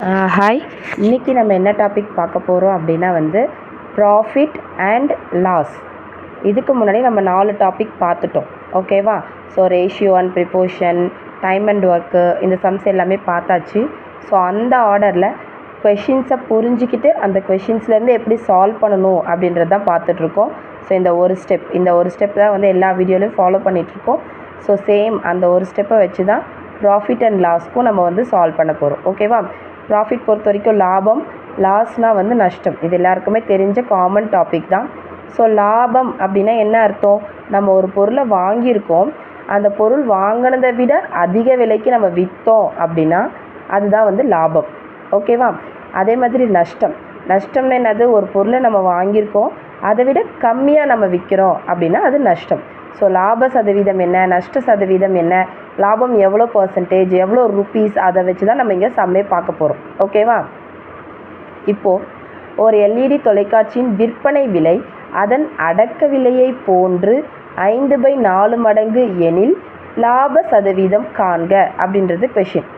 Hi இன்றைக்கி நம்ம என்ன டாபிக் பார்க்க போகிறோம் அப்படின்னா வந்து ப்ராஃபிட் அண்ட் லாஸ் இதுக்கு முன்னாடி நம்ம நாலு டாபிக் பார்த்துட்டோம். ஓகேவா so ratio and proportion time and work இந்த சம்ஸ் எல்லாமே பார்த்தாச்சு. ஸோ அந்த ஆர்டரில் கொஷின்ஸை புரிஞ்சிக்கிட்டு அந்த கொஷின்ஸ்லேருந்து எப்படி சால்வ் பண்ணணும் அப்படின்றது தான் பார்த்துட்ருக்கோம். ஸோ இந்த ஒரு ஸ்டெப் இந்த ஒரு ஸ்டெப் தான் வந்து எல்லா வீடியோலையும் ஃபாலோ பண்ணிகிட்ருக்கோம் ஸோ சேம் அந்த ஒரு ஸ்டெப்பை வச்சு தான் ப்ராஃபிட் அண்ட் லாஸ்க்கும் நம்ம வந்து சால்வ் பண்ண போகிறோம் ஓகேவா ப்ராஃபிட் பொறுத்த வரைக்கும் லாபம் லாஸ்னால் வந்து நஷ்டம். இது எல்லாருக்குமே தெரிஞ்ச காமன் டாபிக் தான். ஸோ லாபம் அப்படின்னா என்ன அர்த்தம்? நம்ம ஒரு பொருளை வாங்கியிருக்கோம். அந்த பொருள் வாங்கினதை விட அதிக விலைக்கு நம்ம விற்றோம் அப்படின்னா அதுதான் வந்து லாபம். ஓகேவா அதே மாதிரி நஷ்டம். நஷ்டம்னா என்னது? ஒரு பொருளை நம்ம வாங்கியிருக்கோம். அதை விட கம்மியாக நம்ம விற்கிறோம் அப்படின்னா அது நஷ்டம். ஸோ லாப சதவீதம் என்ன? நஷ்ட சதவீதம் என்ன? லாபம் எவ்வளோ பர்சன்டேஜ் எவ்வளோ ருப்பீஸ் அதை வச்சு தான் நம்ம இங்கே சம்மே பார்க்க போகிறோம் ஓகேவா இப்போது ஒரு எல்இடி தொலைக்காட்சியின் விற்பனை விலை அதன் அடக்க விலையை போன்று ஐந்து பை நாலு மடங்கு எனில் லாப சதவீதம் காண்க அப்படின்றது கொஷின்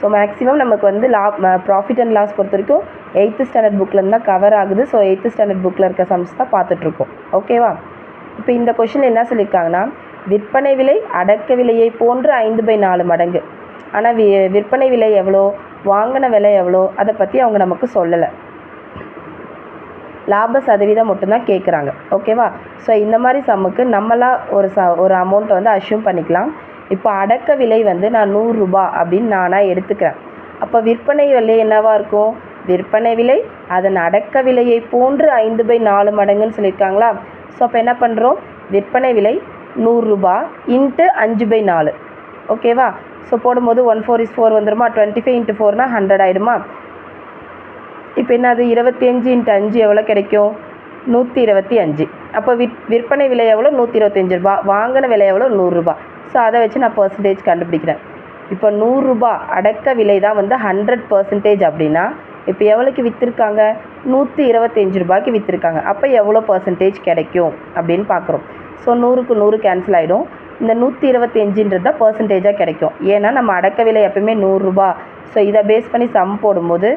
ஸோ மேக்ஸிமம் நமக்கு வந்து லா ப்ராஃபிட் அண்ட் லாஸ் பொறுத்த வரைக்கும் எயித்து ஸ்டாண்டர்ட் புக்கில் தான் கவர் ஆகுது. ஸோ எயித்து ஸ்டாண்டர்ட் புக்கில் இருக்க சம்ஸ் தான் பார்த்துட்ருக்கோம் ஓகேவா இப்போ இந்த கொஷின் என்ன சொல்லியிருக்காங்கன்னா விற்பனை விலை அடக்க விலையை போன்று ஐந்து பை நாலு மடங்கு. ஆனால் வி விற்பனை விலை எவ்வளோ வாங்கின விலை எவ்வளோ அதை பற்றி அவங்க நமக்கு சொல்லலை. லாப சதவீதம் மட்டும்தான் கேட்குறாங்க ஓகேவா? ஸோ இந்த மாதிரி சம்முக்கு நம்மளாம் ஒரு ச ஒரு அமௌண்ட்டை வந்து அஷ்யூம் பண்ணிக்கலாம். இப்போ அடக்க விலை வந்து நான் நூறுரூபா அப்படின்னு நானாக எடுத்துக்கிறேன். அப்போ விற்பனை விலை என்னவாக இருக்கும்? விற்பனை விலை அதன் அடக்க விலையை போன்று ஐந்து பை நாலு மடங்குன்னு சொல்லியிருக்காங்களா? ஸோ அப்போ என்ன பண்ணுறோம் விற்பனை விலை நூறுரூபா இன்ட்டு அஞ்சு பை நாலு. ஓகேவா ஸோ போடும்போது ஒன் ஃபோர் இஸ் ஃபோர் வந்துடுமா டுவெண்ட்டி ஃபைவ் இன்ட்டு ஃபோர்னால் ஹண்ட்ரட் ஆகிடுமா இப்போ என்னது? இருபத்தி அஞ்சு இன்ட்டு அஞ்சு எவ்வளோ கிடைக்கும்? நூற்றி இருபத்தி அஞ்சு. அப்போ விற் விற்பனை விலை எவ்வளோ? நூற்றி இருபத்தஞ்சு ரூபா. வாங்கின விலை எவ்வளோ? நூறுரூபா ஸோ அதை வச்சு நான் பர்சன்டேஜ் கண்டுபிடிக்கிறேன். இப்போ நூறுரூபா அடக்க விலை தான் வந்து ஹண்ட்ரட் பர்சன்டேஜ் அப்படின்னா இப்போ எவ்வளோக்கு விற்றுருக்காங்க நூற்றி இருபத்தஞ்சி ரூபாய்க்கு விற்றுருக்காங்க அப்போ எவ்வளோ பர்சன்டேஜ் கிடைக்கும்? அப்படின்னு பார்க்குறோம். ஸோ நூறுக்கு நூறு கேன்சல் ஆகிடும் இந்த நூற்றி இருபத்தஞ்சின்றது தான் பர்சன்டேஜாக கிடைக்கும். ஏன்னா நம்ம அடக்க விலை எப்பவுமே நூறுரூபா. ஸோ இதை பேஸ் பண்ணி சம் போடும்போது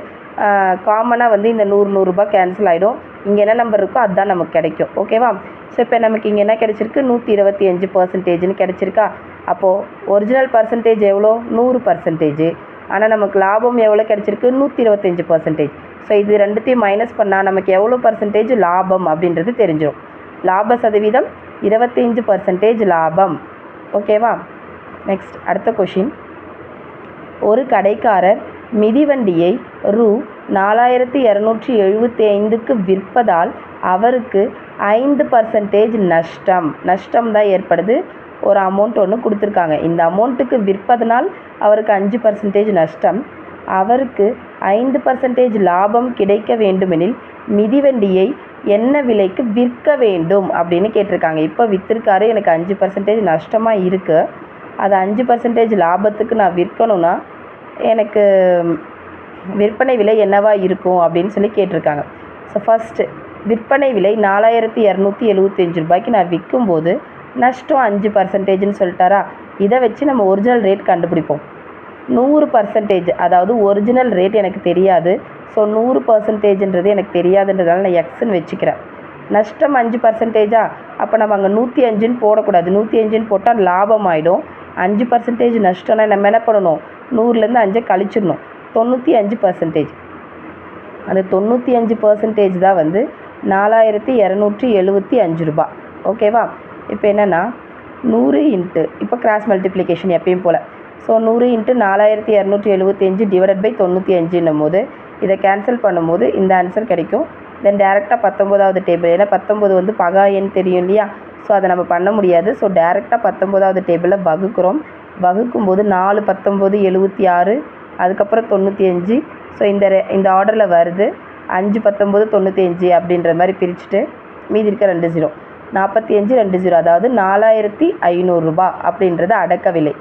காமனாக வந்து இந்த நூறு நூறுரூபா கேன்சல் ஆகிடும் இங்கே என்ன நம்பர் இருக்கோ அதுதான் நமக்கு கிடைக்கும். ஓகேவா ஸோ இப்போ நமக்கு இங்கே என்ன கிடச்சிருக்கு? நூற்றி இருபத்தி அஞ்சு பர்சன்டேஜ்னு கிடச்சிருக்கா? அப்போது ஒரிஜினல் பர்சன்டேஜ் எவ்வளோ? நூறு பர்சன்டேஜ் ஆனால் நமக்கு லாபம் எவ்வளோ கிடச்சிருக்கு? நூற்றி இருபத்தஞ்சி பர்சன்டேஜ் ஸோ இது ரெண்டுத்தையும் மைனஸ் பண்ணால் நமக்கு எவ்வளோ பர்சன்டேஜ் லாபம் அப்படின்றது தெரிஞ்சிடும் லாப சதவீதம் இருபத்தஞ்சு பர்சன்டேஜ் லாபம். ஓகேவா நெக்ஸ்ட் அடுத்த கொஷின் ஒரு கடைக்காரர் மிதிவண்டியை ரூ. நாலாயிரத்தி இரநூற்றி எழுபத்தி ஐந்துக்கு விற்பதால் அவருக்கு ஐந்து பர்சன்டேஜ் நஷ்டம். நஷ்டம் தான் ஏற்படுது. ஒரு அமௌண்ட் ஒன்று கொடுத்துருக்காங்க. இந்த அமௌண்ட்டுக்கு விற்பதனால் அவருக்கு அஞ்சு பர்சன்டேஜ் நஷ்டம். அவருக்கு ஐந்து பர்சன்டேஜ் லாபம் கிடைக்க வேண்டுமெனில் மிதிவண்டியை என்ன விலைக்கு விற்க வேண்டும் அப்படின்னு கேட்டிருக்காங்க. இப்போ விற்றுருக்காரு எனக்கு அஞ்சு பர்சன்டேஜ் நஷ்டமாக இருக்குது அது அஞ்சு பர்சன்டேஜ் லாபத்துக்கு நான் விற்கணும்னா எனக்கு விற்பனை விலை என்னவா இருக்கும் அப்படின்னு சொல்லி கேட்டிருக்காங்க. ஸோ ஃபஸ்ட்டு விற்பனை விலை நாலாயிரத்தி இரநூத்தி எழுபத்தஞ்சு ரூபாய்க்கு நான் விற்கும்போது நஷ்டம் அஞ்சு பர்சன்டேஜ்னு சொல்லிட்டாரா? இதை வச்சு நம்ம ஒரிஜினல் ரேட் கண்டுபிடிப்போம். நூறு பர்சன்டேஜ் அதாவது ஒரிஜினல் ரேட் எனக்கு தெரியாது. ஸோ நூறு பர்சன்டேஜ்ன்றது எனக்கு தெரியாதுன்றதால நான் எக்ஸ்ன்னு வச்சுக்கிறேன். நஷ்டம் அஞ்சு பர்சன்டேஜா அப்போ நம்ம அங்கே நூற்றி அஞ்சுன்னு போடக்கூடாது. நூற்றி அஞ்சுன்னு போட்டால் லாபம் ஆகிடும் அஞ்சு பர்சன்டேஜ் நஷ்டம்னா நம்ம என்ன பண்ணணும்? நூறுலேருந்து அஞ்சை கழிச்சிடணும். தொண்ணூற்றி அஞ்சு பர்சன்டேஜ் அந்த தொண்ணூற்றி அஞ்சு பர்சன்டேஜ் தான் வந்து நாலாயிரத்தி இரநூற்றி எழுபத்தி அஞ்சு ரூபா. ஓகேவா இப்போ என்னென்னா நூறு இன்ட்டு இப்போ கிராஸ் மல்டிப்ளிகேஷன் எப்பயும் போல். ஸோ நூறு இன்ட்டு நாலாயிரத்தி இரநூற்றி எழுபத்தி அஞ்சு டிவைடட் பை தொண்ணூற்றி அஞ்சுன்னும் போது இதை கேன்சல் பண்ணும்போது இந்த ஆன்சர் கிடைக்கும். தென் டேரெக்டாக பத்தொம்போதாவது டேபிள் ஏன்னா பத்தொம்போது வந்து பகா எண் தெரியும் இல்லையா? ஸோ அதை நம்ம பண்ண முடியாது. ஸோ டேரெக்டாக பத்தொம்போதாவது டேபிளில் வகுக்கிறோம். வகுக்கும்போது நாலு பத்தொம்போது எழுபத்தி ஆறு அதுக்கப்புறம் தொண்ணூற்றி அஞ்சு. ஸோ இந்த இந்த ஆர்டரில் வருது. அஞ்சு பத்தொம்போது தொண்ணூற்றி அஞ்சு அப்படின்ற மாதிரி பிரிச்சுட்டு மீதி இருக்க ரெண்டு ஜீரோ நாற்பத்தி அஞ்சு ரெண்டு ஜீரோ அதாவது நாலாயிரத்தி ஐநூறுரூபா அப்படின்றது அடக்க விலை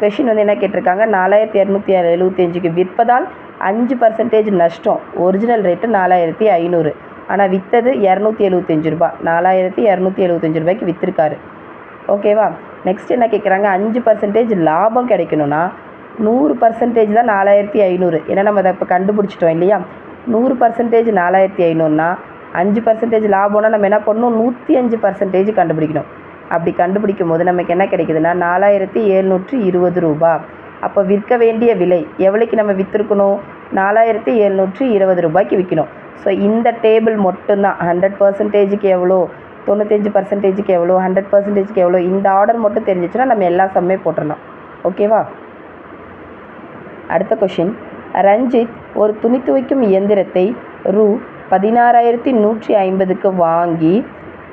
கொஷின் வந்து என்ன கேட்டிருக்காங்க? நாலாயிரத்தி இரநூத்தி எழுபத்தி அஞ்சுக்கு விற்பதால் அஞ்சு பர்சன்டேஜ் நஷ்டம். ஒரிஜினல் ரேட்டு நாலாயிரத்தி ஐநூறு. ஆனால் விற்றது இரநூத்தி எழுபத்தஞ்சு ரூபா. நாலாயிரத்தி இரநூத்தி எழுபத்தஞ்சு ரூபாய்க்கு விற்றுருக்காரு ஓகேவா நெக்ஸ்ட் என்ன கேட்குறாங்க அஞ்சு பர்சன்டேஜ் லாபம் கிடைக்கணும்னா நூறு பர்சன்டேஜ் தான் நாலாயிரத்தி ஐநூறு. ஏன்னா நம்ம அதை இப்போ கண்டுபிடிச்சிட்டோம் இல்லையா? நூறு பர்சன்டேஜ் நாலாயிரத்தி ஐநூறுனா அஞ்சு பர்சன்டேஜ் லாபம்னா நம்ம என்ன பண்ணணும்? நூற்றி அஞ்சு பர்சன்டேஜ் கண்டுபிடிக்கணும். அப்படி கண்டுபிடிக்கும் போது நமக்கு என்ன கிடைக்குதுன்னா நாலாயிரத்தி எழுநூற்றி இருபது ரூபா. அப்போ விற்க வேண்டிய விலை எவ்வளோக்கு நம்ம விற்றுருக்கணும் நாலாயிரத்தி எழுநூற்றி இருபது ரூபாய்க்கு விற்கணும் ஸோ இந்த டேபிள் மட்டும்தான். ஹண்ட்ரட் பர்சன்டேஜுக்கு எவ்வளோ? தொண்ணூத்தஞ்சு பர்சன்டேஜுக்கு எவ்வளோ? ஹண்ட்ரட் பர்சன்டேஜுக்கு எவ்வளோ? இந்த ஆர்டர் மட்டும் தெரிஞ்சிச்சுன்னா நம்ம எல்லா சம்மே போட்டுடலாம் ஓகேவா அடுத்த கொஷின் ரஞ்சித் ஒரு துணி துவைக்கும் இயந்திரத்தை ரூ பதினாறாயிரத்தி நூற்றி ஐம்பதுக்கு வாங்கி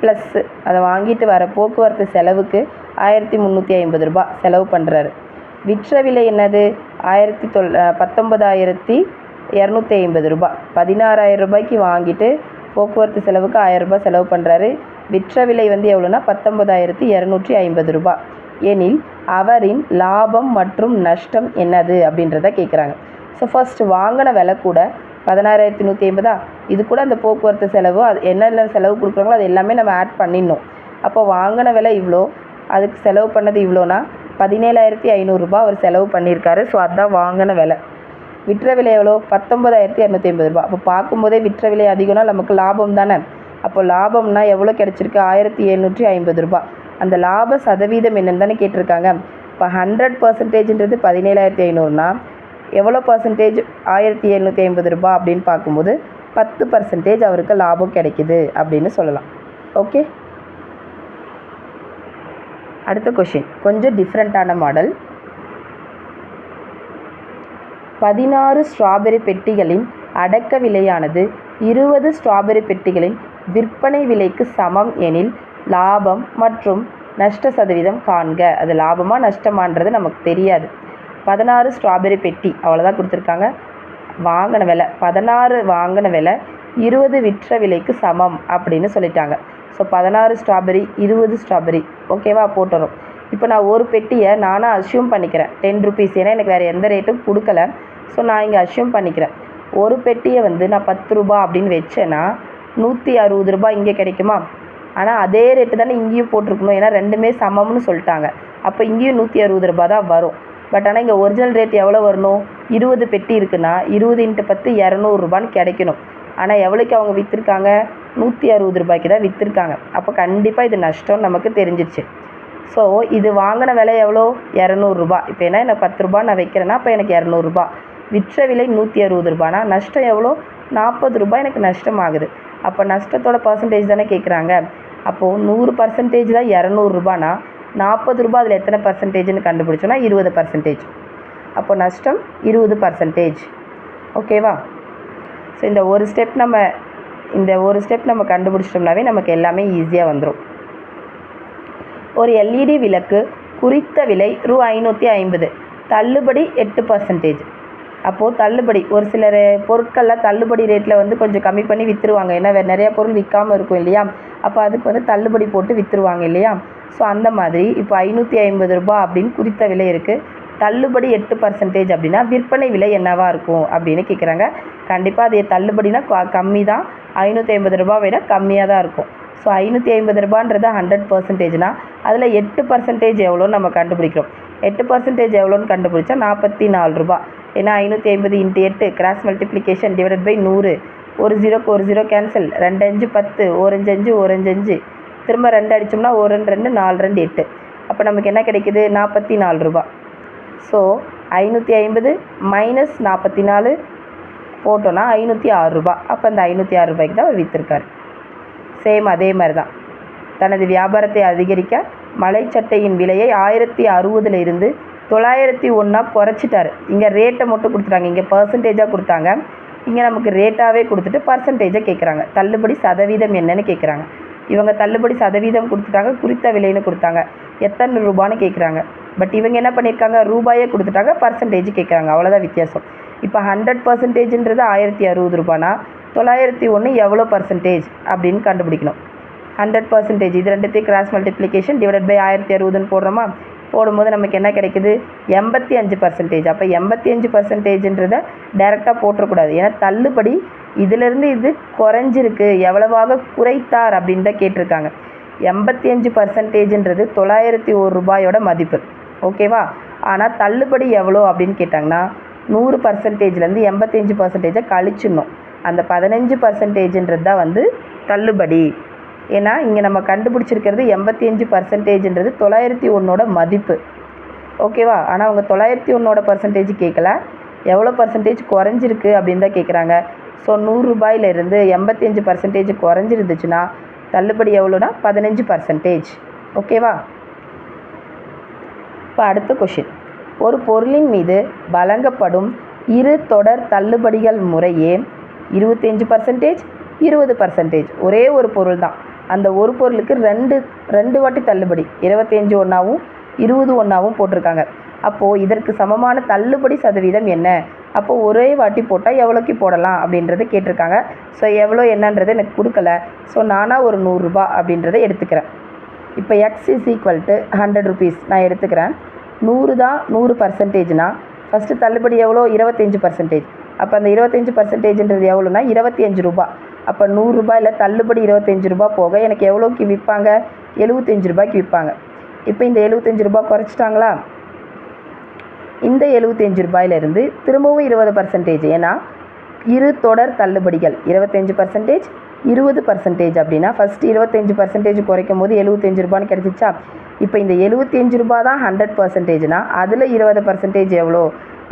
ப்ளஸ் அதை வாங்கிட்டு வர போக்குவரத்து செலவுக்கு ஆயிரத்தி முந்நூற்றி ஐம்பது ரூபாய் செலவு பண்ணுறாரு விற்ற விலை என்னது? ஆயிரத்தி தொள் பத்தொன்பதாயிரத்தி இரநூத்தி ஐம்பது ரூபாய் பதினாறாயிரம் ரூபாய்க்கு வாங்கிட்டு போக்குவரத்து செலவுக்கு ஆயிரம் ரூபாய் செலவு பண்ணுறாரு விற்ற விலை வந்து எவ்வளோனா பத்தொன்பதாயிரத்தி இரநூற்றி ஐம்பது ரூபாய் எனில் அவரின் லாபம் மற்றும் நஷ்டம் என்னது அப்படின்றத கேட்குறாங்க ஸோ ஃபர்ஸ்ட் வாங்கின விலை கூட பதினாறாயிரத்தி நூற்றி ஐம்பதா இது கூட அந்த போக்குவரத்து செலவு அது என்னென்ன செலவு கொடுக்குறாங்களோ அது எல்லாமே நம்ம ஆட் பண்ணிடணும். அப்போ வாங்கின விலை இவ்வளோ அதுக்கு செலவு பண்ணது இவ்வளோனா பதினேழாயிரத்தி ஐநூறுரூபா அவர் செலவு பண்ணியிருக்காரு. ஸோ அதுதான் வாங்கின விலை. விற்ற விலை எவ்வளோ? பத்தொம்பதாயிரத்தி இரநூத்தி ஐம்பது ரூபா அப்போ பார்க்கும்போதே விற்ற விலை அதிகம்னா நமக்கு லாபம் தானே? அப்போ லாபம்னா எவ்வளோ கிடச்சிருக்கு? ஆயிரத்தி எழுநூற்றி ஐம்பது ரூபா அந்த லாப சதவீதம் என்னன்னு தானே கேட்டிருக்காங்க. இப்போ ஹண்ட்ரட் பர்சன்டேஜ்ன்றது பதினேழாயிரத்தி ஐநூறுனா எவ்வளோ பர்சன்டேஜ் ஆயிரத்தி எழுநூற்றி ஐம்பது ரூபா அப்படின்னு பார்க்கும்போது பத்து பர்சன்டேஜ் அவருக்கு லாபம் கிடைக்குது அப்படின்னு சொல்லலாம். ஓகே அடுத்த கொஷின் கொஞ்சம் டிஃப்ரெண்ட்டான மாடல் பதினாறு ஸ்ட்ராபெரி பெட்டிகளின் அடக்க விலையானது இருபது ஸ்ட்ராபெரி பெட்டிகளின் விற்பனை விலைக்கு சமம் எனில் லாபம் மற்றும் நஷ்ட சதவீதம் காண்க. அது லாபமாக நஷ்டமான்றது நமக்கு தெரியாது. பதினாறு ஸ்ட்ராபெரி பெட்டி அவ்வளோதான் கொடுத்துருக்காங்க. வாங்கின விலை பதினாறு வாங்கின விலை இருபது விற்ற விலைக்கு சமம் அப்படின்னு சொல்லிட்டாங்க. ஸோ பதினாறு ஸ்ட்ராபெரி இருபது ஸ்ட்ராபெரி ஓகேவா போட்டுறோம் இப்போ நான் ஒரு பெட்டியை நானாக அஷ்யூம் பண்ணிக்கிறேன். டென் ருபீஸ் ஏன்னா எனக்கு வேறு எந்த ரேட்டும் கொடுக்கல. ஸோ நான் இங்கே அஷ்யூம் பண்ணிக்கிறேன். ஒரு பெட்டியை வந்து நான் பத்து ரூபா அப்படின்னு வச்சேன்னா நூற்றி அறுபது ரூபாய் இங்கே கிடைக்குமா? ஆனால் அதே ரேட்டு தானே இங்கேயும் போட்டிருக்கணும். ஏன்னா ரெண்டுமே சமம்னு சொல்லிட்டாங்க. அப்போ இங்கேயும் நூற்றி அறுபது ரூபா தான் வரும். பட் ஆனால் இங்கே ஒரிஜினல் ரேட் எவ்வளோ வரணும்? இருபது பெட்டி இருக்குன்னா இருபது இன்ட்டு பத்து இரநூறுபான்னு கிடைக்கணும். ஆனால் எவ்வளோக்கு அவங்க விற்றுருக்காங்க நூற்றி அறுபது ரூபாய்க்கு தான் விற்றுருக்காங்க அப்போ கண்டிப்பாக இது நஷ்டம் நமக்கு தெரிஞ்சிருச்சு. ஸோ இது வாங்கின விலை எவ்வளோ? இரநூறுபா இப்போ ஏன்னா எனக்கு பத்து ரூபா நான் வைக்கிறேன்னா அப்போ எனக்கு இரநூறுபா விற்ற விலை நூற்றி அறுபது ரூபானா? நஷ்டம் எவ்வளோ? நாற்பது ரூபாய் எனக்கு நஷ்டம் ஆகுது அப்போ நஷ்டத்தோட பர்சன்டேஜ் தானே கேட்குறாங்க அப்போது நூறு பர்சன்டேஜ் தான் இரநூறுபானா நாற்பது ரூபா அதில் எத்தனை பர்சன்டேஜ்னு கண்டுபிடிச்சோன்னா இருபது பர்சன்டேஜ் அப்போ நஷ்டம் இருபது பர்சன்டேஜ் ஓகேவா ஸோ இந்த ஒரு ஸ்டெப் நம்ம இந்த ஒரு ஸ்டெப் நம்ம கண்டுபிடிச்சிட்டோம்னாவே நமக்கு எல்லாமே ஈஸியாக வந்துடும் ஒரு எல்இடி விளக்கு குறித்த விலை ரூ ஐநூற்றி ஐம்பது. தள்ளுபடி எட்டு பர்சன்டேஜ் அப்போது தள்ளுபடி ஒரு சில பொருட்கள்லாம் தள்ளுபடி ரேட்டில் வந்து கொஞ்சம் கம்மி பண்ணி விற்றுருவாங்க ஏன்னா வேறு நிறையா பொருள் விற்காமல் இருக்கும் இல்லையா? அப்போ அதுக்கு வந்து தள்ளுபடி போட்டு விற்றுருவாங்க இல்லையா? ஸோ அந்த மாதிரி இப்போ ஐநூற்றி ஐம்பது ரூபாய் அப்படின்னு குறித்த விலை இருக்குது தள்ளுபடி எட்டு பர்சன்டேஜ் அப்படின்னா விற்பனை விலை என்னவாக இருக்கும் அப்படின்னு கேட்குறாங்க கண்டிப்பாக அது தள்ளுபடினா கம்மி தான் ஐநூற்றி ஐம்பது ரூபாய் விட கம்மியாக தான் இருக்கும். ஸோ ஐநூற்றி ஐம்பது ரூபான்றது ஹண்ட்ரட் பர்சன்டேஜ்னா அதில் எட்டு பர்சன்டேஜ் எவ்வளோன்னு நம்ம கண்டுபிடிக்கிறோம். எட்டு பர்சன்டேஜ் எவ்வளோன்னு கண்டுபிடிச்சா நாற்பத்தி நாலு ரூபா ஏன்னா ஐநூற்றி ஐம்பது இன்ட்டு எட்டு கிராஸ் மல்டிப்ளிகேஷன் டிவைடட் பை நூறு. ஒரு ஜீரோக்கு ஒரு ஜீரோ கேன்சல் ரெண்டு அஞ்சு பத்து ஓரஞ்சு அஞ்சு ஓரஞ்சு அஞ்சு திரும்ப ரெண்டு அடித்தோம்னா ஒரு ரெண்டு ரெண்டு நாலு ரெண்டு எட்டு. அப்போ நமக்கு என்ன கிடைக்குது? நாற்பத்தி நாலு ரூபா ஸோ ஐநூற்றி ஐம்பது மைனஸ் நாற்பத்தி நாலு போட்டோன்னா ஐநூற்றி ஆறு ரூபா. அப்போ அந்த ஐநூற்றி ஆறு ரூபாய்க்கு தான் அவர் விற்றுருக்காரு சேம் அதே மாதிரி தான் தனது வியாபாரத்தை அதிகரிக்க மலைச்சட்டையின் விலையை ஆயிரத்தி அறுபதுல இருந்து தொள்ளாயிரத்தி ஒன்றா குறைச்சிட்டாரு. இங்கே ரேட்டை மட்டும் கொடுத்துட்டாங்க. இங்கே பர்சன்டேஜாக கொடுத்தாங்க. இங்கே நமக்கு ரேட்டாகவே கொடுத்துட்டு பர்சன்டேஜாக கேட்குறாங்க தள்ளுபடி சதவீதம் என்னன்னு கேட்குறாங்க இவங்க தள்ளுபடி சதவீதம் கொடுத்துட்டாங்க குறித்த விலைன்னு கொடுத்தாங்க. எத்தனை ரூபான்னு கேட்குறாங்க பட் இவங்க என்ன பண்ணியிருக்காங்க ரூபாயே கொடுத்துட்டாங்க பர்சன்டேஜ் கேட்குறாங்க அவ்வளோதான் வித்தியாசம். இப்போ ஹண்ட்ரட் பர்சன்டேஜ்ன்றது ஆயிரத்தி அறுபது ரூபானா? தொள்ளாயிரத்தி ஒன்று எவ்வளோ பர்சன்டேஜ் அப்படின்னு கண்டுபிடிக்கணும். ஹண்ட்ரட் பர்சன்டேஜ் இது ரெண்டுத்தையும் கிராஸ் மல்டிப்ளிகேஷன் டிவைட் பை ஆயிரத்தி அறுபதுன்னு போடுறோமா? போடும்போது நமக்கு என்ன கிடைக்குது? எண்பத்தி அஞ்சு பர்சன்டேஜ் அப்போ எண்பத்தி அஞ்சு பர்சன்டேஜ்ன்றதை டேரெக்டாக போட்டுறக்கூடாது. ஏன்னா தள்ளுபடி இதிலிருந்து இது குறைஞ்சிருக்கு. எவ்வளவாக குறைத்தார் அப்படின்னு தான் கேட்டிருக்காங்க. எண்பத்தி அஞ்சு பர்சன்டேஜ்ன்றது தொள்ளாயிரத்தி ஒரு ரூபாயோட மதிப்பு. ஓகேவா? ஆனால் தள்ளுபடி எவ்வளோ அப்படின்னு கேட்டாங்கன்னா நூறு பர்சன்டேஜ்லேருந்து எண்பத்தஞ்சு பர்சன்டேஜை கழிச்சிடணும். அந்த பதினஞ்சு பர்சன்டேஜ்ன்றது தான் வந்து தள்ளுபடி. ஏன்னா இங்கே நம்ம கண்டுபிடிச்சிருக்கிறது எண்பத்தி அஞ்சு பர்சன்டேஜ்ன்றது தொள்ளாயிரத்தி ஒன்றோட மதிப்பு. ஓகேவா ஆனால் அவங்க தொள்ளாயிரத்தி ஒன்றோட பர்சன்டேஜ் கேட்கல எவ்வளோ பர்சன்டேஜ் குறைஞ்சிருக்கு அப்படின்னு தான் கேட்குறாங்க ஸோ நூறுரூபாயிலிருந்து எண்பத்தி அஞ்சு பர்சன்டேஜ் குறைஞ்சிருந்துச்சுன்னா தள்ளுபடி எவ்வளோனா பதினஞ்சு பர்சன்டேஜ் ஓகேவா இப்போ அடுத்த கொஷின் ஒரு பொருளின் மீது வழங்கப்படும் இரு தொடர் தள்ளுபடிகள் முறையே இருபத்தஞ்சு பர்சன்டேஜ் இருபது பர்சன்டேஜ் ஒரே ஒரு பொருள் தான் அந்த ஒரு பொருளுக்கு ரெண்டு ரெண்டு வாட்டி தள்ளுபடி. இருபத்தஞ்சு ஒன்றாவும் இருபது ஒன்றாவும் போட்டிருக்காங்க. அப்போது இதற்கு சமமான தள்ளுபடி சதவீதம் என்ன? அப்போது ஒரே வாட்டி போட்டால் எவ்வளோக்கு போடலாம் அப்படின்றத கேட்டிருக்காங்க. ஸோ எவ்வளோ என்னன்றது எனக்கு கொடுக்கல. ஸோ நானாக ஒரு நூறுரூபா அப்படின்றத எடுத்துக்கிறேன். இப்போ x is equal to hundred rupees நான் எடுத்துக்கிறேன். நூறு தான் நூறு பர்சன்டேஜ்னா ஃபஸ்ட்டு தள்ளுபடி எவ்வளோ? இருபத்தஞ்சி பர்சன்டேஜ் அப்போ அந்த இருபத்தஞ்சி பர்சன்டேஜ்ன்றது எவ்வளோனா இருபத்தி அஞ்சு ரூபா. அப்போ நூறுரூபாயில் தள்ளுபடி இருபத்தஞ்சி ரூபா போக எனக்கு எவ்வளோக்கு விற்பாங்க? எழுபத்தஞ்சு ரூபாய்க்கு விற்பாங்க. இப்போ இந்த எழுபத்தஞ்சி ரூபா குறைச்சிட்டாங்களா? இந்த எழுபத்தஞ்சு ரூபாயிலிருந்து திரும்பவும் இருபது பர்சன்டேஜ் ஏன்னா இரு தொடர் தள்ளுபடிகள். இருபத்தஞ்சி பர்சன்டேஜ் இருபது பர்சன்டேஜ் அப்படின்னா ஃபஸ்ட்டு இருபத்தஞ்சி பர்சன்டேஜ் குறைக்கும் போது எழுபத்தஞ்சு ரூபான்னு கிடச்சிச்சா? இப்போ இந்த எழுபத்தஞ்சு ரூபா தான் ஹண்ட்ரட் பர்சன்டேஜ்னா அதில் இருபது பர்சன்டேஜ் எவ்வளோ?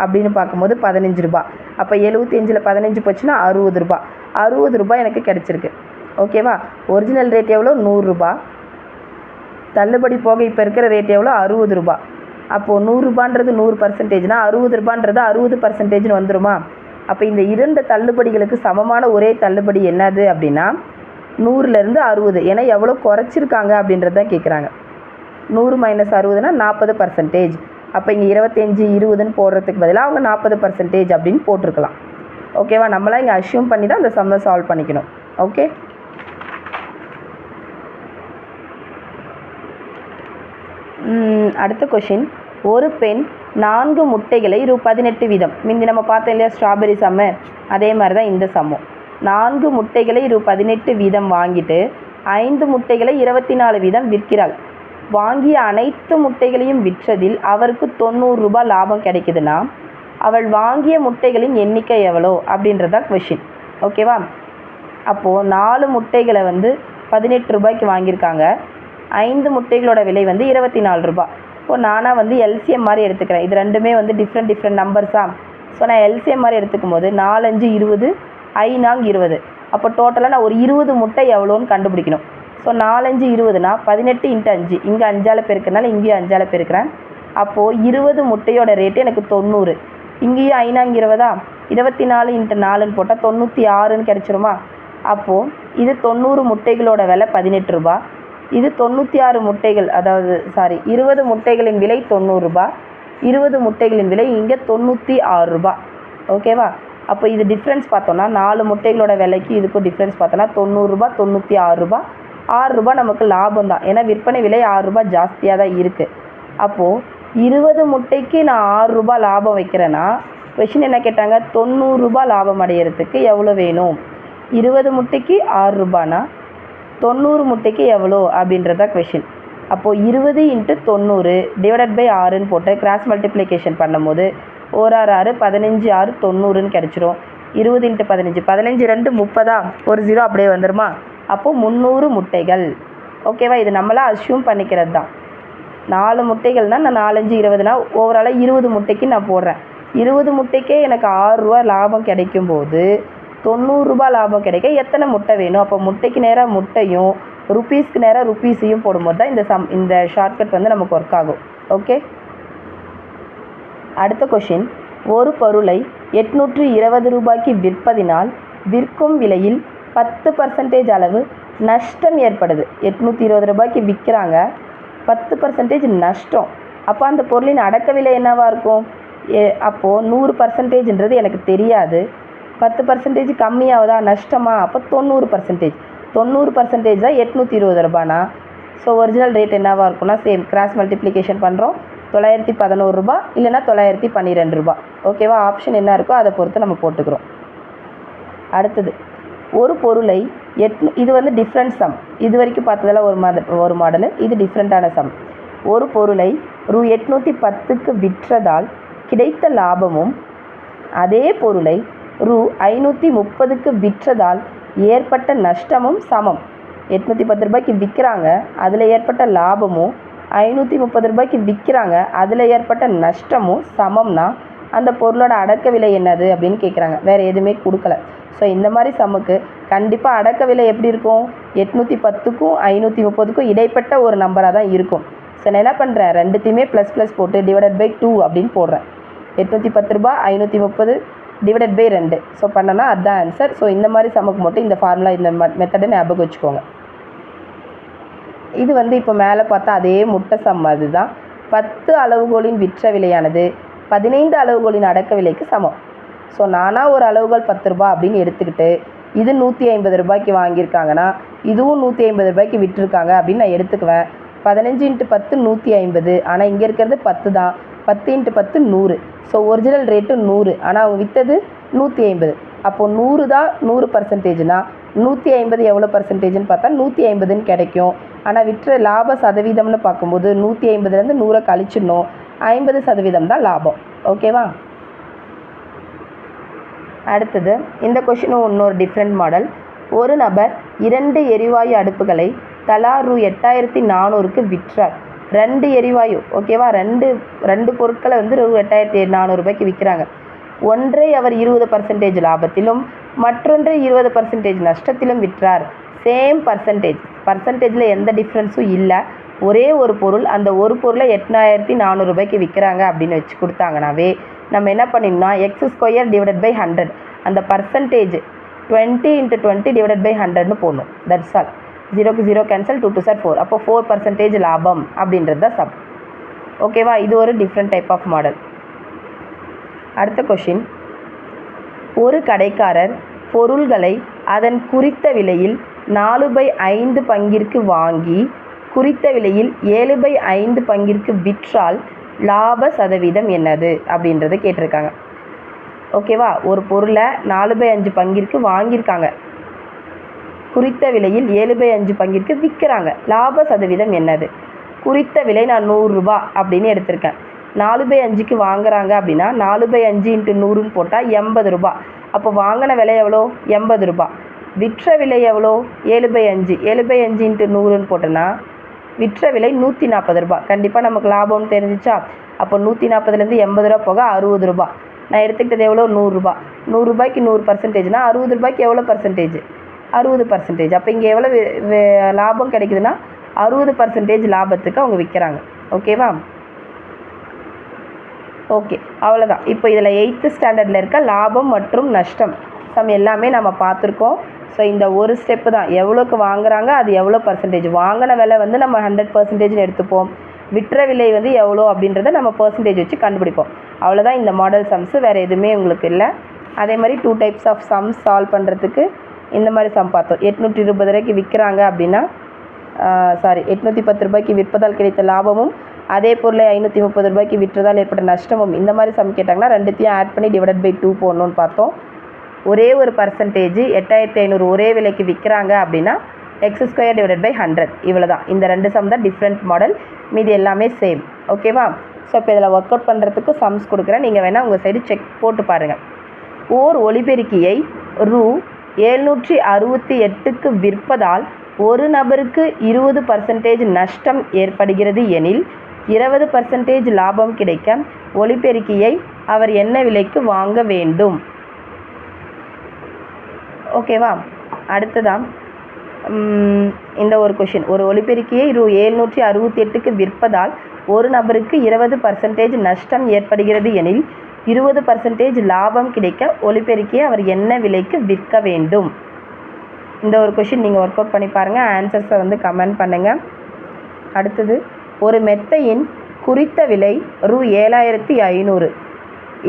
அப்படின்னு பார்க்கும்போது பதினஞ்சு ரூபா அப்போ எழுபத்தஞ்சில் பதினஞ்சு போச்சுன்னா அறுபது ரூபா அறுபது ரூபா எனக்கு கிடச்சிருக்கு. ஓகேவா ஒரிஜினல் ரேட் எவ்வளோ? நூறுரூபா தள்ளுபடி போக இப்போ இருக்கிற ரேட் எவ்வளோ? அறுபது ரூபா அப்போது நூறுரூபான்றது நூறு பர்சன்டேஜ்னா அறுபது ரூபான்றது அறுபது பர்சன்டேஜ்னு வந்துருமா? அப்போ இந்த இரண்டு தள்ளுபடிகளுக்கு சமமான ஒரே தள்ளுபடி என்னது அப்படின்னா நூறுலேருந்து அறுபது. ஏன்னா எவ்வளோ குறைச்சிருக்காங்க அப்படின்றது தான் கேட்குறாங்க நூறு மைனஸ் அறுபதுனா நாற்பது பர்சன்டேஜ் அப்போ இங்கே இருபத்தஞ்சி இருபதுன்னு போடுறதுக்கு பதிலாக அவங்க நாற்பது பர்சன்டேஜ் அப்படின்னு போட்டிருக்கலாம். ஓகேவா நம்மளாம் இங்கே அஷ்யூம் பண்ணி தான் அந்த சம்மை சால்வ் பண்ணிக்கணும். ஓகே அடுத்த கொஷின் ஒரு பெண் நான்கு முட்டைகளை ரூ பதினெட்டு வீதம். முந்தி நம்ம பார்த்தோம் இல்லையா ஸ்ட்ராபெரி சம்மு? அதே மாதிரி தான் இந்த சம்மும். நான்கு முட்டைகளை ரூ பதினெட்டு வீதம் வாங்கிட்டு ஐந்து முட்டைகளை இருபத்தி நாலு வீதம் விற்கிறாள். வாங்கிய அனைத்து முட்டைகளையும் விற்றதில் அவருக்கு தொண்ணூறு ரூபாய் லாபம் கிடைக்குதுன்னா அவள் வாங்கிய முட்டைகளின் எண்ணிக்கை எவ்வளோ? அப்படின்றதான் கொஷின் ஓகேவா அப்போது நாலு முட்டைகளை வந்து பதினெட்டு ரூபாய்க்கு வாங்கியிருக்காங்க. ஐந்து முட்டைகளோட விலை வந்து இருபத்தி நாலு ரூபாய். ஸோ நானாக வந்து எல்சிஎம் மாதிரி எடுத்துக்கிறேன். இது ரெண்டுமே வந்து டிஃப்ரெண்ட் டிஃப்ரெண்ட் நம்பர்ஸாக ஸோ நான் எல்சிஎம் மாதிரி எடுத்துக்கும் போது நாலஞ்சு இருபது ஐநாங் இருபது. அப்போ டோட்டலாக நான் ஒரு இருபது முட்டை எவ்வளோன்னு கண்டுபிடிக்கணும். ஸோ நாலஞ்சு இருபதுனா பதினெட்டு இன்ட்டு அஞ்சு. இங்கே அஞ்சால் பெருக்கிறனால இங்கேயும் அஞ்சால் பெருக்கிறேன். அப்போது இருபது முட்டையோட ரேட்டு எனக்கு தொண்ணூறு. இங்கேயும் ஐநாங்க இருபதா? இருபத்தி நாலு இன்ட்டு நாலுன்னு போட்டால் தொண்ணூற்றி ஆறுன்னு கிடச்சிருமா? அப்போது இது தொண்ணூறு முட்டைகளோட விலை பதினெட்டு ரூபா. இது தொண்ணூற்றி ஆறு முட்டைகள் அதாவது சாரி இருபது முட்டைகளின் விலை தொண்ணூறுரூபா இருபது முட்டைகளின் விலை இங்கே தொண்ணூற்றி ஆறு ரூபா ஓகேவா அப்போ இது டிஃப்ரென்ஸ் பார்த்தோன்னா நாலு முட்டைகளோட விலைக்கு இதுக்கும் டிஃப்ரென்ஸ் பார்த்தோன்னா தொண்ணூறுரூபா தொண்ணூற்றி ஆறு ரூபா. ஆறு ரூபா நமக்கு லாபம் தான். ஏன்னா விற்பனை விலை ஆறு ரூபா ஜாஸ்தியாக தான் இருக்குது அப்போது இருபது முட்டைக்கு நான் ஆறு ரூபா லாபம் வைக்கிறேன்னா கொஷின் என்ன கேட்டாங்க? தொண்ணூறுரூபா லாபம் அடையிறதுக்கு எவ்வளோ வேணும்? இருபது முட்டைக்கு ஆறு ரூபானா? தொண்ணூறு முட்டைக்கு எவ்வளோ அப்படின்றதா கொஷின் அப்போது இருபது இன்ட்டு தொண்ணூறு டிவைடட் பை ஆறுன்னு போட்டு கிராஸ் மல்டிப்ளிகேஷன் பண்ணும்போது ஓர் ஆறு ஆறு பதினஞ்சு ஆறு தொண்ணூறுன்னு கிடச்சிரும். இருபது இன்ட்டு பதினஞ்சு பதினஞ்சு ரெண்டு முப்பதா? ஒரு ஜீரோ அப்படியே வந்துருமா? அப்போது முந்நூறு முட்டைகள். ஓகேவா இது நம்மளாம் அஸ்யூம் பண்ணிக்கிறது தான் நாலு முட்டைகள்னால் நான் நாலஞ்சு இருபதுனா ஓவராலாக இருபது முட்டைக்கு நான் போடுறேன். இருபது முட்டைக்கே எனக்கு ஆறுரூவா லாபம் கிடைக்கும் போது தொண்ணூறுரூபா லாபம் கிடைக்க எத்தனை முட்டை வேணும்? அப்போ முட்டைக்கு நேராக முட்டையும் ருப்பீஸ்க்கு நேராக ருப்பீஸையும் போடும்போது தான் இந்த சம் இந்த ஷார்ட்கட் வந்து நமக்கு ஒர்க் ஆகும். ஓகே அடுத்த கொஷின் ஒரு பொருளை எட்நூற்று இருபது ரூபாய்க்கு விற்பதினால் விற்கும் விலையில் பத்து பர்சன்டேஜ் அளவு நஷ்டம் ஏற்படுது. எட்நூற்றி இருபது ரூபாய்க்கு விற்கிறாங்க பத்து பர்சன்டேஜ் நஷ்டம். அப்போ அந்த பொருளின் அடக்க விலை என்னவா இருக்கும்? அப்போது நூறு பர்சன்டேஜ்ன்றது எனக்கு தெரியாது. பத்து பர்சன்டேஜ் கம்மியாகுதா? நஷ்டமா? அப்போ தொண்ணூறு பர்சன்டேஜ் தொண்ணூறு பர்சன்டேஜ் தான் எட்நூற்றி இருபது ரூபானா? ஸோ ஒரிஜினல் ரேட் என்னவாக இருக்கும்னா சேம் கிராஸ் மல்டிப்ளிகேஷன் பண்ணுறோம் தொள்ளாயிரத்தி பதினோரு ரூபா இல்லைன்னா தொள்ளாயிரத்தி பன்னிரெண்டு ரூபா. ஓகேவா ஆப்ஷன் என்ன இருக்கோ அதை பொறுத்து நம்ம போட்டுக்கிறோம். அடுத்தது ஒரு பொருளை எட்நூ இது வந்து டிஃப்ரெண்ட் சம் இது வரைக்கும் பார்த்ததெல்லாம் ஒரு மாத ஒரு மாடலு இது டிஃப்ரெண்ட்டான சம் ஒரு பொருளை ரூ எட்நூற்றி பத்துக்கு விற்றதால் கிடைத்த லாபமும் அதே பொருளை ரூ ஐநூற்றி முப்பதுக்கு விற்றதால் ஏற்பட்ட நஷ்டமும் சமம். எட்நூற்றி பத்து ரூபாய்க்கு விற்கிறாங்க அதில் ஏற்பட்ட லாபமும் ஐநூற்றி முப்பது ரூபாய்க்கு விற்கிறாங்க அதில் ஏற்பட்ட நஷ்டமும் சமம்னா அந்த பொருளோட அடக்க விலை என்னது அப்படின்னு கேட்குறாங்க வேறு எதுவுமே கொடுக்கல. ஸோ இந்த மாதிரி சம்முக்கு கண்டிப்பாக அடக்க விலை எப்படி இருக்கும்? எட்நூற்றி பத்துக்கும் ஐநூற்றி முப்பதுக்கும் இடைப்பட்ட ஒரு நம்பராக தான் இருக்கும். ஸோ நான் என்ன பண்ணுறேன் ரெண்டுத்தையுமே ப்ளஸ் ப்ளஸ் போட்டு டிவைடட் பை டூ அப்படின்னு போடுறேன். எட்நூற்றி பத்து ரூபா ஐநூற்றி முப்பது டிவைடட் பை ரெண்டு. ஸோ பண்ணோன்னா அதுதான் ஆன்சர் ஸோ இந்த மாதிரி சமக்கு மட்டும் இந்த ஃபார்முலா இந்த மெத்தடை ஞாபகம் வச்சுக்கோங்க. இது வந்து இப்போ மேலே பார்த்தா அதே முட்டை சம் அதுதான். பத்து அளவுகோலின் விற்ற விலையானது பதினைந்து அளவுகோலின் அடக்க விலைக்கு சமம். ஸோ நானாக ஒரு அளவுகோல் பத்து ரூபா அப்படின்னு எடுத்துக்கிட்டு இது நூற்றி ஐம்பது ரூபாய்க்கு வாங்கியிருக்காங்கன்னா இதுவும் நூற்றி ஐம்பது ரூபாய்க்கு விட்டுருக்காங்க அப்படின்னு நான் எடுத்துக்குவேன். பதினஞ்சு இன்ட்டு பத்து நூற்றி ஐம்பது. ஆனால் இங்கே இருக்கிறது பத்து தான் பத்து இன்ட்டு பத்து நூறு. ஸோ ஒரிஜினல் ரேட்டு நூறு. ஆனால் அவங்க விற்றது நூற்றி ஐம்பது. அப்போது நூறு தான் நூறு பர்சன்டேஜ்னால் நூற்றி ஐம்பது எவ்வளோ பர்சன்டேஜ்னு பார்த்தா நூற்றி ஐம்பதுன்னு கிடைக்கும். ஆனால் விற்ற லாப சதவீதம்னு பார்க்கும்போது நூற்றி ஐம்பதுலேருந்து நூறை கழிச்சிடணும். ஐம்பது சதவீதம் தான் லாபம். ஓகேவா அடுத்தது இந்த கொஷினும் இன்னொரு டிஃப்ரெண்ட் மாடல் ஒரு நபர் இரண்டு எரிவாயு அடுப்புகளை தலா ரூ எட்டாயிரத்தி நானூறுக்கு விற்றார். ரெண்டு எரிவாயு ஓகேவா ரெண்டு ரெண்டு பொருட்களை வந்து ரூ எட்டாயிரத்தி நானூறுபாய்க்கு விற்கிறாங்க ஒன்றை அவர் இருபது பர்சன்டேஜ் லாபத்திலும் மற்றொன்றை இருபது பர்சன்டேஜ் நஷ்டத்திலும் விற்றார். சேம் பர்சன்டேஜ் பர்சன்டேஜில் எந்த டிஃப்ரென்ஸும் இல்லை. ஒரே ஒரு பொருள் அந்த ஒரு பொருளை எட்டாயிரத்தி நானூறுபாய்க்கு விற்கிறாங்க அப்படின்னு வச்சு கொடுத்தாங்கனாவே நம்ம என்ன பண்ணிடணும்னா x square divided by hundred அந்த percentage twenty into twenty divided by ஹண்ட்ரட்னு போடணும். தட்ஸ் ஆல் ஜீரோக்கு zero cancel two two sir four அப்போ ஃபோர் பர்சன்டேஜ் லாபம் அப்படின்றது தான் சப் ஓகேவா இது ஒரு டிஃப்ரெண்ட் டைப் ஆஃப் மாடல் அடுத்த கொஷின் ஒரு கடைக்காரர் பொருள்களை அதன் குறித்த விலையில் நாலு பை ஐந்து பங்கிற்கு வாங்கி குறித்த விலையில் ஏழு பை ஐந்து பங்கிற்கு விற்றால் லாப சதவீதம் என்னது? அப்படின்றத கேட்டிருக்காங்க. ஓகேவா ஒரு பொருளை நாலு பை அஞ்சு பங்கிற்கு வாங்கியிருக்காங்க. குறித்த விலையில் ஏழு பை அஞ்சு பங்கிற்கு விற்கிறாங்க. லாப சதவீதம் என்னது? குறித்த விலை நான் நூறுரூபா அப்படின்னு எடுத்திருக்கேன். நாலு பை அஞ்சுக்கு வாங்குறாங்க அப்படின்னா நாலு பை அஞ்சு இன்ட்டு நூறுன்னு போட்டால் எண்பது ரூபா. அப்போ வாங்கின விலை எவ்வளோ? எண்பது ரூபா. விற்ற விலை எவ்வளோ? ஏழு பை அஞ்சு. ஏழு பை அஞ்சு இன்ட்டு நூறுன்னு போட்டோன்னா விற்ற விலை நூற்றி நாற்பது ரூபா. கண்டிப்பாக நமக்கு லாபம்னு தெரிஞ்சிச்சா? அப்போ நூற்றி நாற்பதுலேருந்து எண்பது ரூபா போக அறுபது ரூபா. நான் எடுத்துக்கிட்டது எவ்வளோ? நூறுரூபா நூறுரூபாய்க்கு நூறு பர்சன்டேஜ்னா அறுபது ரூபாய்க்கு எவ்வளோ பர்சன்டேஜ் அறுபது பர்சன்டேஜ் அப்போ இங்கே எவ்வளோ லாபம் கிடைக்குதுன்னா அறுபது பர்சன்டேஜ் லாபத்துக்கு அவங்க விற்கிறாங்க ஓகேவா ஓகே அவ்வளோதான் இப்போ இதில் எயித்து ஸ்டாண்டர்டில் இருக்க லாபம் மற்றும் நஷ்டம். சம் எல்லாமே நம்ம பார்த்துருக்கோம். ஸோ இந்த ஒரு ஸ்டெப்பு தான். எவ்வளோக்கு வாங்குறாங்க அது எவ்வளோ பர்சன்டேஜ் வாங்கின விலை வந்து நம்ம ஹண்ட்ரட் பர்சன்டேஜ்னு எடுத்துப்போம். விற்ற விலை வந்து எவ்வளோ அப்படின்றத நம்ம பர்சன்டேஜ் வச்சு கண்டுபிடிப்போம். அவ்வளோதான் இந்த மாடல் சம்ஸு வேறு எதுவுமே உங்களுக்கு இல்லை. அதே மாதிரி two types of sums solve பண்ணுறதுக்கு இந்த மாதிரி சம் பார்த்தோம். எட்நூற்றி இருபது ரூபாய்க்கு விற்கிறாங்க அப்படின்னா சாரி எட்நூற்றி பத்து ரூபாய்க்கு விற்பதால் கிடைத்த லாபமும் அதே பொருளை ஐநூற்றி முப்பது ரூபாய்க்கு விற்றதால் ஏற்பட்ட நஷ்டமும் இந்த மாதிரி சம் கேட்டாங்கன்னா ரெண்டுத்தையும் ஆட் பண்ணி டிவைட் பை டூ போடணும்னு பார்த்தோம். ஒரே ஒரு பர்சன்டேஜ் எட்டாயிரத்தி ஐநூறு ஒரே விலைக்கு விற்கிறாங்க அப்படின்னா x square divided by hundred இவ்வளோ தான் இந்த ரெண்டு சம் தான் டிஃப்ரெண்ட் மாடல் மீதி எல்லாமே சேம் ஓகேவா ஸோ இப்போ இதில் ஒர்க் அவுட் பண்ணுறதுக்கு சம்ஸ் கொடுக்குறேன். நீங்கள் வேணால் உங்கள் சைடு செக் போட்டு பாருங்கள் ஓர் ஒலிபெருக்கியை ரூ எழுநூற்றி அறுபத்தி எட்டுக்கு விற்பதால் ஒரு நபருக்கு இருபது பர்சன்டேஜ் நஷ்டம் ஏற்படுகிறது எனில் இருபது பர்சன்டேஜ் லாபம் கிடைக்க ஒலிபெருக்கியை அவர் என்ன விலைக்கு வாங்க வேண்டும்? ஓகேவா அடுத்ததான் உம், இந்த ஒரு கொஷின் ஒரு ஒலிபெருக்கியை ரூ. எழுநூற்றி அறுபத்தி எட்டுக்கு விற்பதால் ஒரு நபருக்கு இருபது பர்சன்டேஜ் நஷ்டம் ஏற்படுகிறது எனில் இருபது பர்சன்டேஜ் லாபம் கிடைக்க ஒலிபெருக்கியை அவர் என்ன விலைக்கு விற்க வேண்டும்? இந்த ஒரு கொஷின் நீங்கள் ஒர்க் அவுட் பண்ணி பாருங்கள் ஆன்சர்ஸை வந்து கமெண்ட் பண்ணுங்கள் அடுத்தது ஒரு மெத்தையின் குறித்த விலை ரூ ஏழாயிரத்தி ஐநூறு.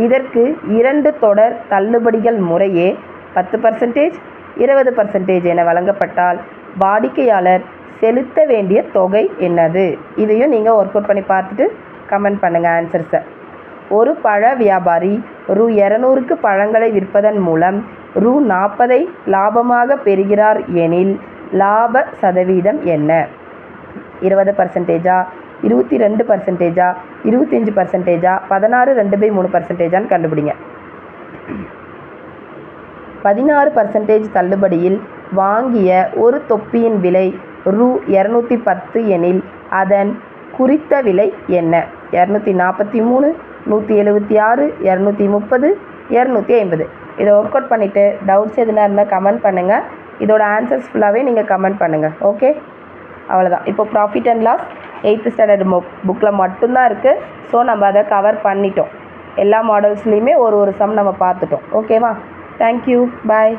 இதற்கு இரண்டு தொடர் தள்ளுபடிகள் முறையே பத்து பர்சன்டேஜ் இருபது பர்சன்டேஜ் என வழங்கப்பட்டால் வாடிக்கையாளர் செலுத்த வேண்டிய தொகை என்னது? இதையும் நீங்கள் ஒர்க் அவுட் பண்ணி பார்த்துட்டு கமெண்ட் பண்ணுங்கள் ஆன்சர்ஸை ஒரு பழ வியாபாரி ரூ இரநூறுக்கு பழங்களை விற்பதன் மூலம் ரூ நாற்பதை லாபமாக பெறுகிறார் எனில் லாப சதவீதம் என்ன? இருபது பர்சன்டேஜா இருபத்தி ரெண்டு பர்சன்டேஜா இருபத்தஞ்சு பர்சன்டேஜா பதினாறு ரெண்டு பை மூணு பர்சன்டேஜான்னு கண்டுபிடிங்க. பதினாறு பர்சன்டேஜ் தள்ளுபடியில் வாங்கிய ஒரு தொப்பியின் விலை ரூ இரநூத்தி பத்து எனில் அதன் குறித்த விலை என்ன? இரநூத்தி நாற்பத்தி மூணு நூற்றி எழுபத்தி ஆறு இரநூத்தி முப்பது இரநூத்தி ஐம்பது. இதை ஒர்க் அவுட் பண்ணிவிட்டு டவுட்ஸ் எதுனா இருந்தால் கமெண்ட் பண்ணுங்கள் இதோட ஆன்சர்ஸ் ஃபுல்லாகவே நீங்கள் கமெண்ட் பண்ணுங்கள் ஓகே அவ்வளோதான் இப்போ profit and loss eighth standard புக்கில் மட்டும்தான் இருக்குது ஸோ நம்ம அதை கவர் பண்ணிட்டோம். எல்லா மாடல்ஸ்லேயுமே ஒரு ஒரு சம் நம்ம பார்த்துட்டோம். ஓகேவா தேங்க்யூ பாய்